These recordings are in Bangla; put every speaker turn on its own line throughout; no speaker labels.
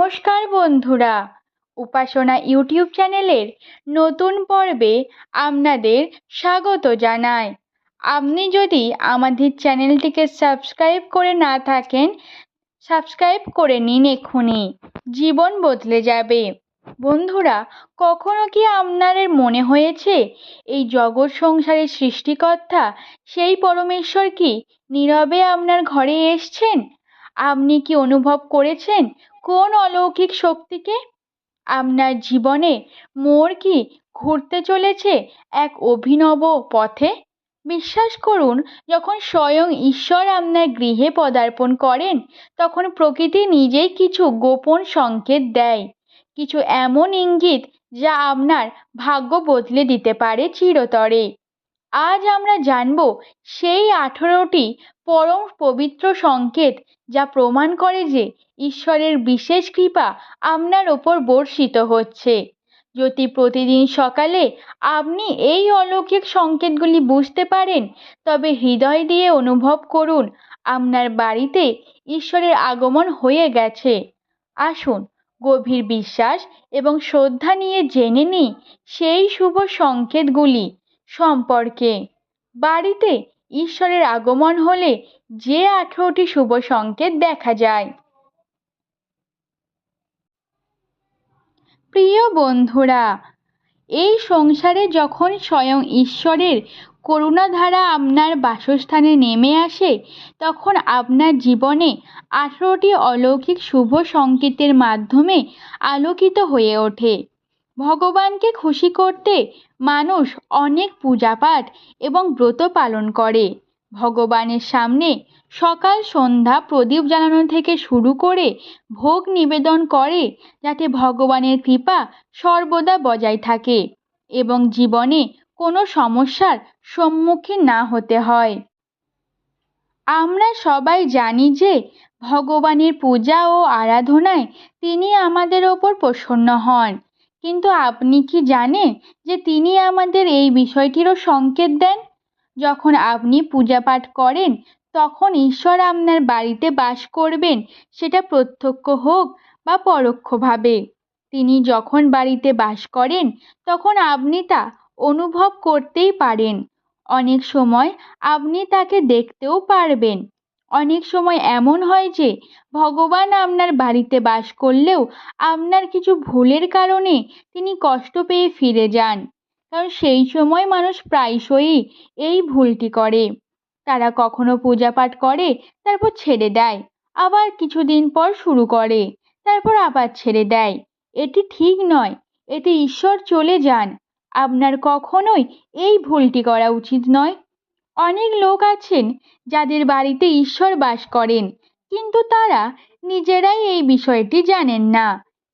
নমস্কার বন্ধুরা। উপাসনা ইউটিউব চ্যানেলের নতুন পর্বে আপনাদের স্বাগত জানাই। আপনি যদি আমাদের চ্যানেলটিকে সাবস্ক্রাইব করে না থাকেন, সাবস্ক্রাইব করে নিন এক্ষুনি জীবন বদলে যাবে। বন্ধুরা, কখনো কি আপনাদের মনে হয়েছে, এই জগৎ সংসারের সৃষ্টিকর্তা সেই পরমেশ্বর কি নীরবে আপনার ঘরে এসছেন? আপনি কি অনুভব করেছেন কোন অলৌকিক শক্তিকে? আপনার জীবনে মোড় কি ঘুরতে চলেছে এক অভিনব পথে? বিশ্বাস করুন, যখন স্বয়ং ঈশ্বর আপনার গৃহে পদার্পণ করেন, তখন প্রকৃতি নিজেই কিছু গোপন সংকেত দেয়, কিছু এমন ইঙ্গিত যা আপনার ভাগ্য বদলে দিতে পারে চিরতরে। আজ আমরা জানব সেই আঠেরোটি পরম পবিত্র সংকেত যা প্রমাণ করে যে ঈশ্বরের বিশেষ কৃপা আপনার ওপর বর্ষিত হচ্ছে। যদি প্রতিদিন সকালে আপনি এই অলৌকিক সংকেতগুলি বুঝতে পারেন, তবে হৃদয় দিয়ে অনুভব করুন আপনার বাড়িতে ঈশ্বরের আগমন হয়ে গেছে। আসুন, গভীর বিশ্বাস এবং শ্রদ্ধা নিয়ে জেনে নিই সেই শুভ সংকেতগুলি সম্পর্কে। বাড়িতে ঈশ্বরের আগমন হলে যে আঠেরোটি শুভ সংকেত দেখা যায়। প্রিয় বন্ধুরা, এই সংসারে যখন স্বয়ং ঈশ্বরের করুণাধারা আপনার বাসস্থানে নেমে আসে, তখন আপনার জীবনে আঠেরোটি অলৌকিক শুভ সংকেতের মাধ্যমে আলোকিত হয়ে ওঠে। ভগবানকে খুশি করতে মানুষ অনেক পূজাপাঠ এবং ব্রত পালন করে। ভগবানের সামনে সকাল সন্ধ্যা প্রদীপ জ্বালানো থেকে শুরু করে ভোগ নিবেদন করে যাতে ভগবানের কৃপা সর্বদা বজায় থাকে এবং জীবনে কোনো সমস্যার সম্মুখীন না হতে হয়। আমরা সবাই জানি যে ভগবানের পূজা ও আরাধনায় তিনি আমাদের ওপর প্রসন্ন হন। কিন্তু আপনি কি জানেন যে তিনি আমাদের এই বিষয়টিরও সংকেত দেন? যখন আপনি পূজা পাঠ করেন, তখন ঈশ্বর আপনার বাড়িতে বাস করবেন, সেটা প্রত্যক্ষ হোক বা পরোক্ষভাবে। তিনি যখন বাড়িতে বাস করেন, তখন আপনি তা অনুভব করতেই পারেন। অনেক সময় আপনি তাকে দেখতেও পারবেন। অনেক সময় এমন হয় যে, ভগবান আপনার বাড়িতে বাস করলেও আপনার কিছু ভুলের কারণে তিনি কষ্ট পেয়ে ফিরে যান। কারণ সেই সময় মানুষ প্রায়শই এই ভুলটি করে। তারা কখনো পূজা পাঠ করে, তারপর ছেড়ে দেয়। আবার কিছুদিন পর শুরু করে, তারপর আবার ছেড়ে দেয়। এটি ঠিক নয়, এতে ঈশ্বর চলে যান। আপনার কখনোই এই ভুলটি করা উচিত নয়। অনেক লোক আছেন যাদের বাড়িতে ঈশ্বর বাস করেন, কিন্তু তারা নিজেরাই এই বিষয়টি জানেন না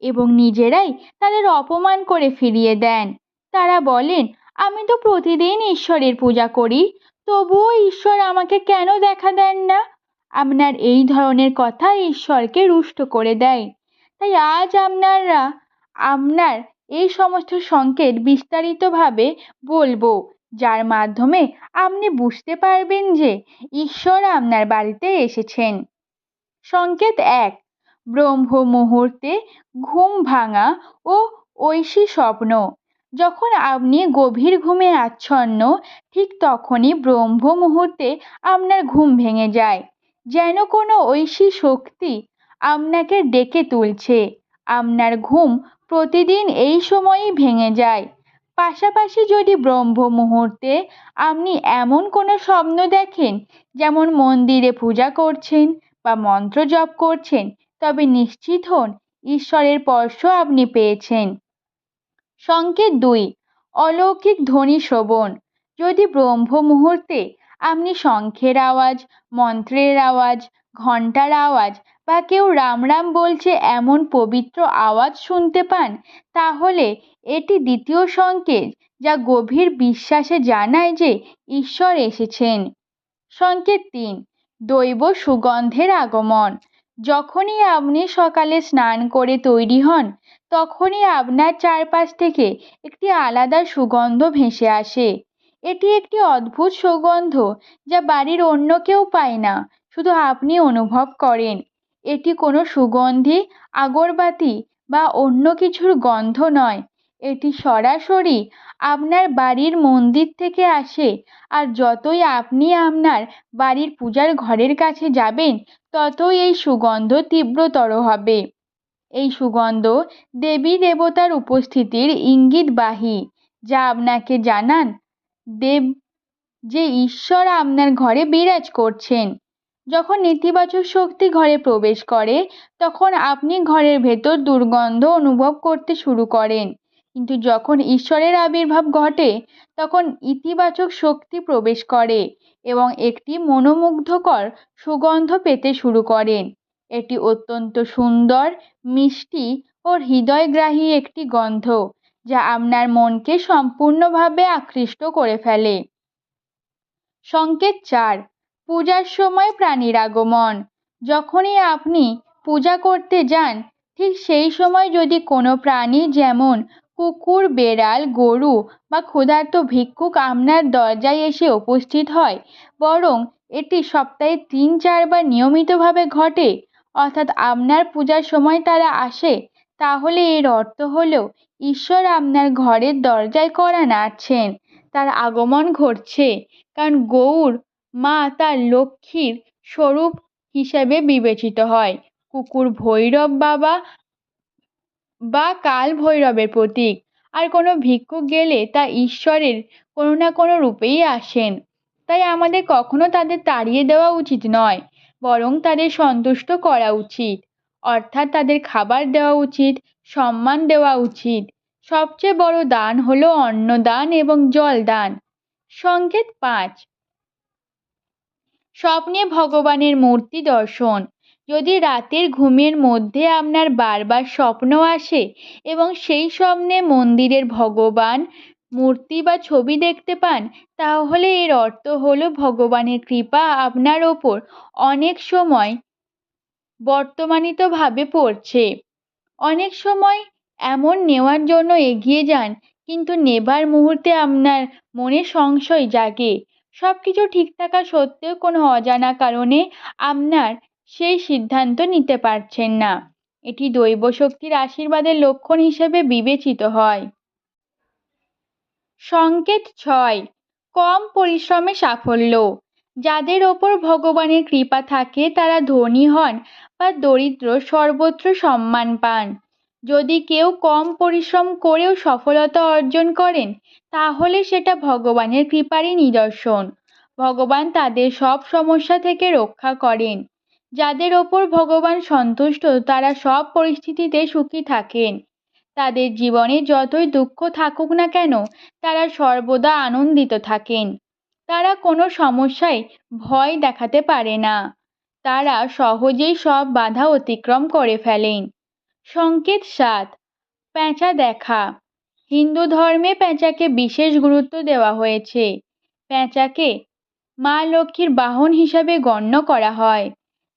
এবং নিজেরাই তাদের অপমান করে ফিরিয়ে দেন। তারা বলেন, আমি তো প্রতিদিন ঈশ্বরের পূজা করি, তবুও ঈশ্বর আমাকে কেন দেখা দেন না? আপনার এই ধরনের কথা ঈশ্বরকে রুষ্ট করে দেয়। তাই আজ আপনারা, আপনার এই সমস্ত সংকেত বিস্তারিতভাবে বলব। যার মাধ্যমে আপনি বুঝতে পারবেন যে ঈশ্বর আপনার বাড়িতে এসেছেন। সংকেত এক, ব্রহ্ম মুহূর্তে ঘুম ভাঙা ও ঐশী স্বপ্ন। যখন আপনি গভীর ঘুমে আচ্ছন্ন, ঠিক তখনই ব্রহ্ম মুহূর্তে আপনার ঘুম ভেঙে যায়। যেন কোনো ঐশী শক্তি আপনাকে ডেকে তুলছে। আপনার ঘুম প্রতিদিন এই সময়ই ভেঙে যায়। পাশাপাশি যদি ব্রহ্ম মুহূর্তে আপনি এমন কোনো স্বপ্ন দেখেন, যেমন মন্দিরে পূজা করছেন বা মন্ত্র জপ করছেন, তবে নিশ্চিত হন ঈশ্বরের স্পর্শ আপনি পেয়েছেন। সংকেত দুই, অলৌকিক ধ্বনি শ্রবণ। যদি ব্রহ্ম মুহূর্তে আপনি শঙ্খের আওয়াজ, মন্ত্রের আওয়াজ ঘণ্টার আওয়াজ বা কেউ রাম রাম বলছে এমন পবিত্র আওয়াজ শুনতে পান, তাহলে এটি দ্বিতীয় সংকেত যা গভীর বিশ্বাসে জানায় যে ঈশ্বর এসেছেন। সংকেত তিন, দৈব সুগন্ধের আগমন। যখনই আপনি সকালে স্নান করে তৈরি হন, তখনই আপনার চারপাশ থেকে একটি আলাদা সুগন্ধ ভেসে আসে। এটি একটি অদ্ভুত সুগন্ধ যা বাড়ির অন্য কেউ পায় না। শুধু আপনি অনুভব করেন। এটি কোনো সুগন্ধি, আগরবাতি বা অন্য কিছুর গন্ধ নয়। এটি সরাসরি আপনার বাড়ির মন্দির থেকে আসে আর যতই আপনি আপনার বাড়ির পূজার ঘরের কাছে যাবেন, ততই এই সুগন্ধ তীব্রতর হবে। এই সুগন্ধ দেবী দেবতার উপস্থিতির ইঙ্গিতবাহী যা আপনাকে জানান, দেব, যে ঈশ্বর আপনার ঘরে বিরাজ করছেন। যখন নেতিবাচক শক্তি ঘরে প্রবেশ করে, তখন আপনি ঘরের ভেতর দুর্গন্ধ অনুভব করতে শুরু করেন। কিন্তু যখন ঈশ্বরের আবির্ভাব ঘটে, তখন ইতিবাচক শক্তি প্রবেশ করে এবং একটি মনোমুগ্ধকর সুগন্ধ পেতে শুরু করেন। এটি অত্যন্ত সুন্দর, মিষ্টি ও হৃদয়গ্রাহী একটি গন্ধ, যা আপনার মনকে সম্পূর্ণভাবে আকৃষ্ট করে ফেলে। সংকেত চার পূজার সময় প্রাণীর আগমন। যখনই আপনি পূজা করতে যান, ঠিক সেই সময় যদি কোনো প্রাণী যেমন কুকুর, বেড়াল, গরু বা ক্ষুধার্ত ভিক্ষুক আপনার দরজায় এসে উপস্থিত হয়, বরং এটি সপ্তাহে তিন, চারবার নিয়মিতভাবে ঘটে, অর্থাৎ আপনার পূজার সময় তারা আসে, তাহলে এর অর্থ হলো ঈশ্বর আপনার ঘরের দরজায় কড়া নাড়ছেন, তার আগমন ঘটছে। কারণ গৌর মা তার লক্ষ্মীর স্বরূপ হিসেবে বিবেচিত হয়। কুকুর ভৈরব বাবা বা কাল ভৈরবের প্রতীক। আর কোনো ভিক্ষুক গেলে তা ঈশ্বরের কোনো না কোনো রূপেই আসেন। তাই আমাদের কখনো তাদের তাড়িয়ে দেওয়া উচিত নয়, বরং তাদের সন্তুষ্ট করা উচিত। অর্থাৎ তাদের খাবার দেওয়া উচিত, সম্মান দেওয়া উচিত। সবচেয়ে বড় দান হলো অন্নদান এবং জল দান সংকেত পাঁচ। স্বপ্নে ভগবানের মূর্তি দর্শন। যদি রাতের ঘুমের মধ্যে আপনার বারবার স্বপ্ন আসে এবং সেই স্বপ্নে মন্দিরের ভগবান মূর্তি বা ছবি দেখতে পান, তাহলে এর অর্থ হলো ভগবানের কৃপা আপনার ওপর অনেক সময় বর্তমানিতভাবে পড়ছে। অনেক সময় এমন নেওয়ার জন্য এগিয়ে যান, কিন্তু নেবার মুহূর্তে আপনার মনে সংশয় জাগে। সব কিছু ঠিক থাকা সত্ত্বেও কোনো অজানা কারণে আপনার সেই সিদ্ধান্ত নিতে পারছেন না। এটি দৈব শক্তির আশীর্বাদের লক্ষণ হিসেবে বিবেচিত হয়। সংকেত ছয়, কম পরিশ্রমে সাফল্য। যাদের ওপর ভগবানের কৃপা থাকে, তারা ধনী হন বা দরিদ্র সর্বত্র সম্মান পান। যদি কেউ কম পরিশ্রম করেও সফলতা অর্জন করেন, তাহলে সেটা ভগবানের কৃপারই নিদর্শন। ভগবান তাদের সব সমস্যা থেকে রক্ষা করেন। যাদের ওপর ভগবান সন্তুষ্ট, তারা সব পরিস্থিতিতে সুখী থাকেন। তাদের জীবনে যতই দুঃখ থাকুক না কেন, তারা সর্বদা আনন্দিত থাকেন। তারা কোনো সমস্যায় ভয় দেখাতে পারে না। তারা সহজেই সব বাধা অতিক্রম করে ফেলেন। সংকেত সাত পেঁচা দেখা। হিন্দু ধর্মে পেঁচাকে বিশেষ গুরুত্ব দেওয়া হয়েছে। পেঁচাকে মা লক্ষ্মীর বাহন হিসাবে গণ্য করা হয়।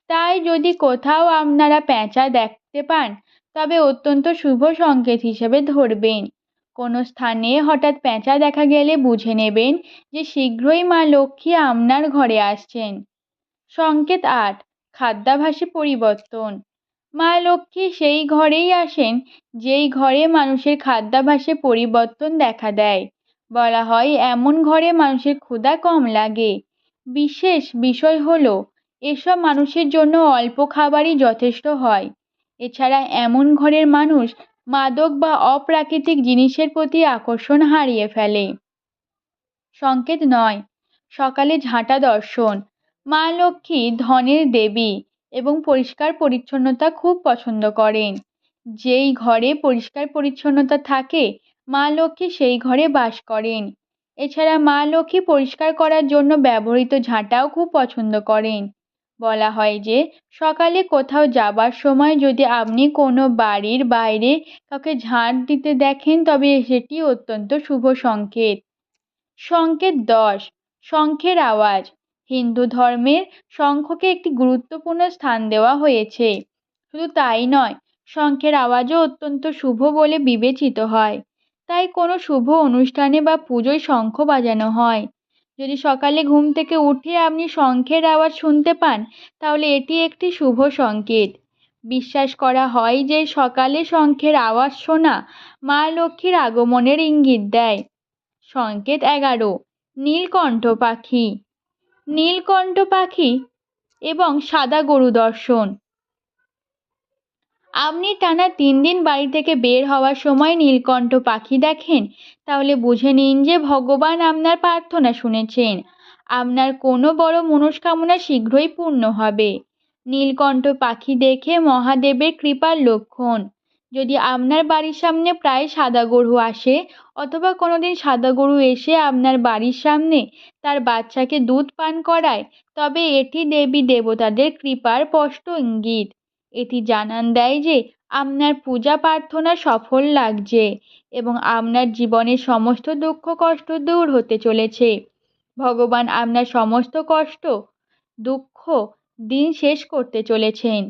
তাই যদি কোথাও আপনারা পেঁচা দেখতে পান, তবে অত্যন্ত শুভ সংকেত হিসেবে ধরবেন। কোনো স্থানে হঠাৎ পেঁচা দেখা গেলে বুঝে নেবেন যে শীঘ্রই মা লক্ষ্মী আপনার ঘরে আসছেন। সংকেত আট, খাদ্যাভাসে পরিবর্তন। মা লক্ষ্মী সেই ঘরেই আসেন, যেই ঘরে মানুষের খাদ্যাভাসে পরিবর্তন দেখা দেয়। বলা হয়, এমন ঘরে মানুষের ক্ষুধা কম লাগে। বিশেষ বিষয় হলো, এসব মানুষের জন্য অল্প খাবারই যথেষ্ট হয়। এছাড়া এমন ঘরের মানুষ মাদক বা অপ্রাকৃতিক জিনিসের প্রতি আকর্ষণ হারিয়ে ফেলে। সংকেত নয়, সকালে ঝাঁটা দর্শন। মা লক্ষ্মী ধনের দেবী। এবং পরিষ্কার পরিচ্ছন্নতা খুব পছন্দ করেন। যেই ঘরে পরিষ্কার পরিচ্ছন্নতা থাকে, মা লক্ষ্মী সেই ঘরে বাস করেন। এছাড়া মা লক্ষ্মী পরিষ্কার করার জন্য ব্যবহৃত ঝাঁটাও খুব পছন্দ করেন। বলা হয় যে, সকালে কোথাও যাবার সময় যদি আপনি কোনো বাড়ির বাইরে কাউকে ঝাঁট দিতে দেখেন, তবে সেটি অত্যন্ত শুভ সংকেত। সংকেত দশ শঙ্খের আওয়াজ। হিন্দু ধর্মের শঙ্খকে একটি গুরুত্বপূর্ণ স্থান দেওয়া হয়েছে। শুধু তাই নয়, শঙ্খের আওয়াজও অত্যন্ত শুভ বলে বিবেচিত হয়। তাই কোনো শুভ অনুষ্ঠানে বা পুজোয় শঙ্খ বাজানো হয়। যদি সকালে ঘুম থেকে উঠে আপনি শঙ্খের আওয়াজ শুনতে পান, তাহলে এটি একটি শুভ সংকেত। বিশ্বাস করা হয় যে সকালে শঙ্খের আওয়াজ শোনা মা লক্ষ্মীর আগমনের ইঙ্গিত দেয়। সংকেত এগারো, নীলকণ্ঠ পাখি। নীলকণ্ঠ পাখি এবং সাদা গরু দর্শন। আপনি টানা তিন দিন বাড়ি থেকে বের হওয়ার সময় নীলকণ্ঠ পাখি দেখেন, তাহলে বুঝে নিন যে ভগবান আপনার প্রার্থনা শুনেছেন। আপনার কোনো বড় মনস্কামনা শীঘ্রই পূর্ণ হবে। নীলকণ্ঠ পাখি দেখে মহাদেবের কৃপার লক্ষণ। যদি আপনার বাড়ির সামনে প্রায় সাদা গরু আসে অথবা কোনো দিন সাদা গরু এসে আপনার বাড়ির সামনে তার বাচ্চাকে দুধ পান করায়, তবে এটি দেবী দেবতাদের কৃপার স্পষ্ট ইঙ্গিত। এটি জানান দেয় যে আপনার পূজা প্রার্থনা সফল লাগছে এবং আপনার জীবনের সমস্ত দুঃখ কষ্ট দূর হতে চলেছে। ভগবান আপনার সমস্ত কষ্ট, দুঃখ দিন শেষ করতে চলেছেন।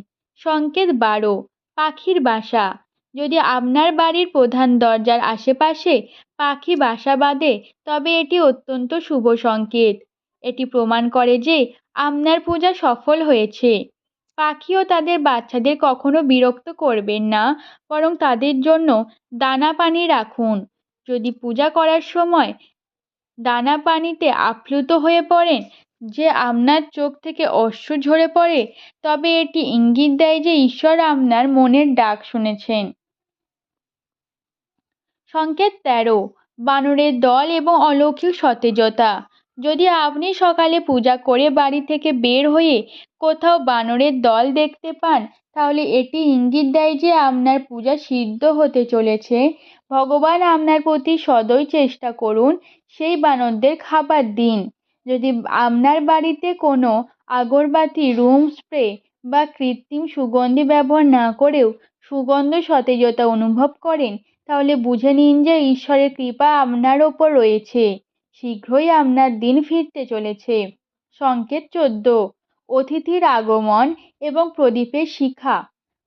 সংকেত বারো, পাখির বাসা। যদি আপনার বাড়ির প্রধান দরজার আশেপাশে পাখি বাসা বাঁধে, তবে এটি অত্যন্ত শুভ সংকেত। এটি প্রমাণ করে যে আপনার পূজা সফল হয়েছে। পাখিও তাদের বাচ্চাদের কখনো বিরক্ত করবেন না, বরং তাদের জন্য দানা পানি রাখুন। যদি পূজা করার সময় দানা পানিতে আপ্লুত হয়ে পড়েন, যে আপনার চোখ থেকে অশ্রু ঝরে পড়ে, তবে এটি ইঙ্গিত দেয় যে ঈশ্বর আপনার মনের ডাক শুনেছেন। সংকেত তেরো, বানরের দল এবং অলৌকিক সতেজতা। যদি আপনি সকালে পূজা করে বাড়ি থেকে বের হয়ে কোথাও বানরের দল দেখতে পান, তাহলে এটি ইঙ্গিত দেয় যে আপনার পূজা সিদ্ধ হতে চলেছে। ভগবান আপনার প্রতি সদয় চেষ্টা করুন সেই বানরদের খাবার দিন। যদি আপনার বাড়িতে কোনো আগরবাতি, রুম স্প্রে বা কৃত্রিম সুগন্ধি ব্যবহার না করেও সুগন্ধ সতেজতা অনুভব করেন তাহলে বুঝে নিন যে ঈশ্বরের কৃপা আপনার ওপর রয়েছে। শীঘ্রই আপনার দিন ফিরতে চলেছে। সংকেত চোদ্দ। অতিথির আগমন এবং প্রদীপের শিখা।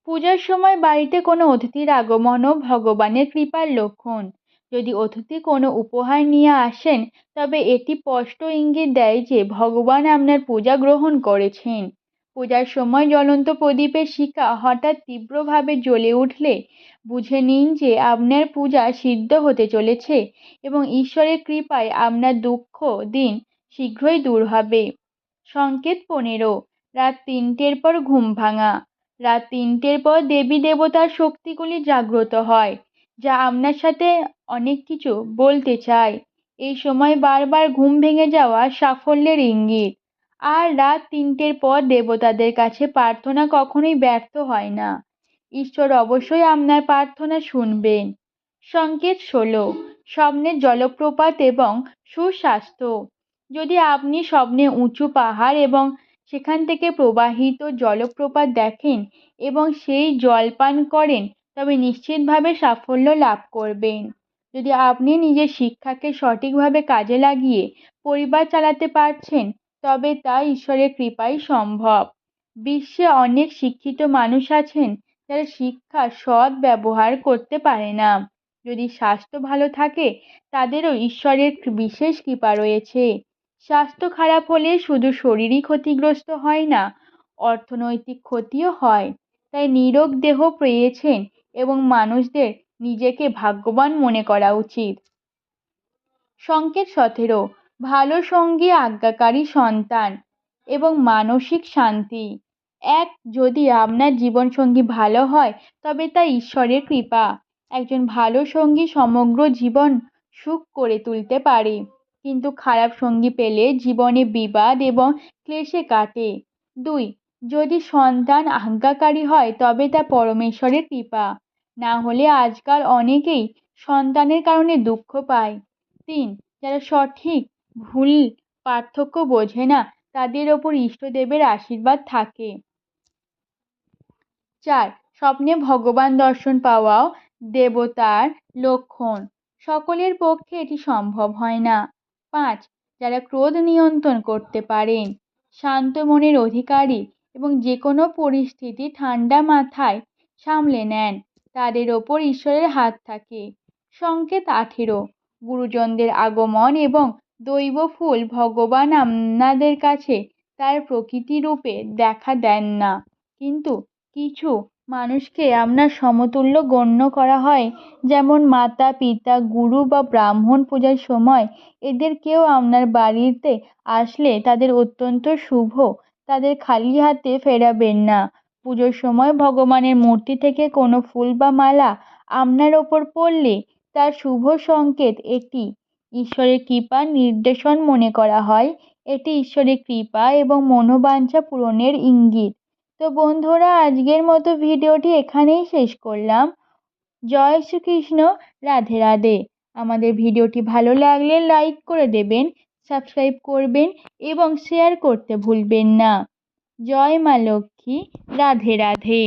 পূজার সময় বাড়িতে কোনো অতিথির আগমনও ভগবানের কৃপার লক্ষণ। যদি অতিথি কোনো উপহার নিয়ে আসেন, তবে এটি স্পষ্ট ইঙ্গিত দেয় যে ভগবান আপনার পূজা গ্রহণ করেছেন। পূজার সময় জ্বলন্ত প্রদীপের শিখা হঠাৎ তীব্রভাবে জ্বলে উঠলে বুঝে নিন যে আপনার পূজা সিদ্ধ হতে চলেছে এবং ঈশ্বরের কৃপায় আপনার দুঃখ দিন শীঘ্রই দূর হবে। সংকেত পনেরো, রাত তিনটের পর ঘুম ভাঙা। রাত তিনটের পর দেবী দেবতার শক্তিগুলি জাগ্রত হয়, যা আপনার সাথে অনেক কিছু বলতে চায়। এই সময় বারবার ঘুম ভেঙে যাওয়া সাফল্যের ইঙ্গিত। আর রাত তিনটের পর দেবতাদের কাছে প্রার্থনা কখনোই ব্যর্থ হয় না। ঈশ্বর অবশ্যই আপনার প্রার্থনা শুনবেন। সংকেত ষোলো স্বপ্নের জলপ্রপাত এবং সুস্বাস্থ্য। যদি আপনি স্বপ্নে উঁচু পাহাড় এবং সেখান থেকে প্রবাহিত জলপ্রপাত দেখেন এবং সেই জল পান করেন, তবে নিশ্চিতভাবে সাফল্য লাভ করবেন। যদি আপনি নিজের শিক্ষাকে সঠিকভাবে কাজে লাগিয়ে পরিবার চালাতে পারছেন তবে তা ঈশ্বরের কৃপাই সম্ভব। বিশ্বে অনেক শিক্ষিত মানুষ আছেন, যারা শিক্ষা সৎ ব্যবহার করতে পারে না। যদি স্বাস্থ্য ভালো থাকে, তাদেরও ঈশ্বরের বিশেষ কৃপা রয়েছে। স্বাস্থ্য খারাপ হলে শুধু শরীরই ক্ষতিগ্রস্ত হয় না, অর্থনৈতিক ক্ষতিও হয়। তাই নিরোগ দেহ পেয়েছেন এবং মানুষদের নিজেকে ভাগ্যবান মনে করা উচিত। সংকেত সতেরো ভালো সঙ্গী, আজ্ঞাকারী সন্তান এবং মানসিক শান্তি। এক, যদি আপনার জীবনসঙ্গী ভালো হয়, তবে তা ঈশ্বরের কৃপা। একজন ভালো সঙ্গী সমগ্র জীবন সুখ করে তুলতে পারে। কিন্তু খারাপ সঙ্গী পেলে জীবনে বিবাদ এবং ক্লেশে কাটে। দুই, যদি সন্তান আজ্ঞাকারী হয়, তবে তা পরমেশ্বরের কৃপা। না হলে আজকাল অনেকেই সন্তানের কারণে দুঃখ পায়। তিন, যারা সঠিক ভুল পার্থক্য বোঝে না, তাদের ওপর ইষ্টদেবের আশীর্বাদ থাকে। চার, স্বপ্নে ভগবান দর্শন পাওয়াও দেবতার লক্ষণ। সকলের পক্ষে এটি সম্ভব হয় না। পাঁচ, যারা ক্রোধ নিয়ন্ত্রণ করতে পারেন, শান্ত মনের অধিকারী এবং যে কোনো পরিস্থিতি ঠান্ডা মাথায় সামলে নেন, তাদের ওপর ঈশ্বরের হাত থাকে। সংকেত আঠেরো, গুরুজনদের আগমন এবং দৈব ফুল ভগবান আপনাদের কাছে তার প্রকৃতি রূপে দেখা দেন না। কিন্তু কিছু মানুষকে আপনার সমতুল্য গণ্য করা হয়। যেমন মাতা, পিতা, গুরু বা ব্রাহ্মণ পূজার সময় এদের কেউ আপনার বাড়িতে আসলে তাদের অত্যন্ত শুভ, তাদের খালি হাতে ফেরাবেন না। পুজোর সময় ভগবানের মূর্তি থেকে কোনো ফুল বা মালা আপনার ওপর পড়লে তার শুভ সংকেত এটি ঈশ্বরের কৃপা নির্দেশন মনে করা হয়। এটি ঈশ্বরের কৃপা এবং মনোবাঞ্ছা পূরণের ইঙ্গিত। তো বন্ধুরা, আজকের মতো ভিডিওটি এখানেই শেষ করলাম। জয় শ্রীকৃষ্ণ, রাধে রাধে। আমাদের ভিডিওটি ভালো লাগলে লাইক করে দেবেন, সাবস্ক্রাইব করবেন এবং শেয়ার করতে ভুলবেন না। জয় মা লক্ষ্মী, রাধে রাধে।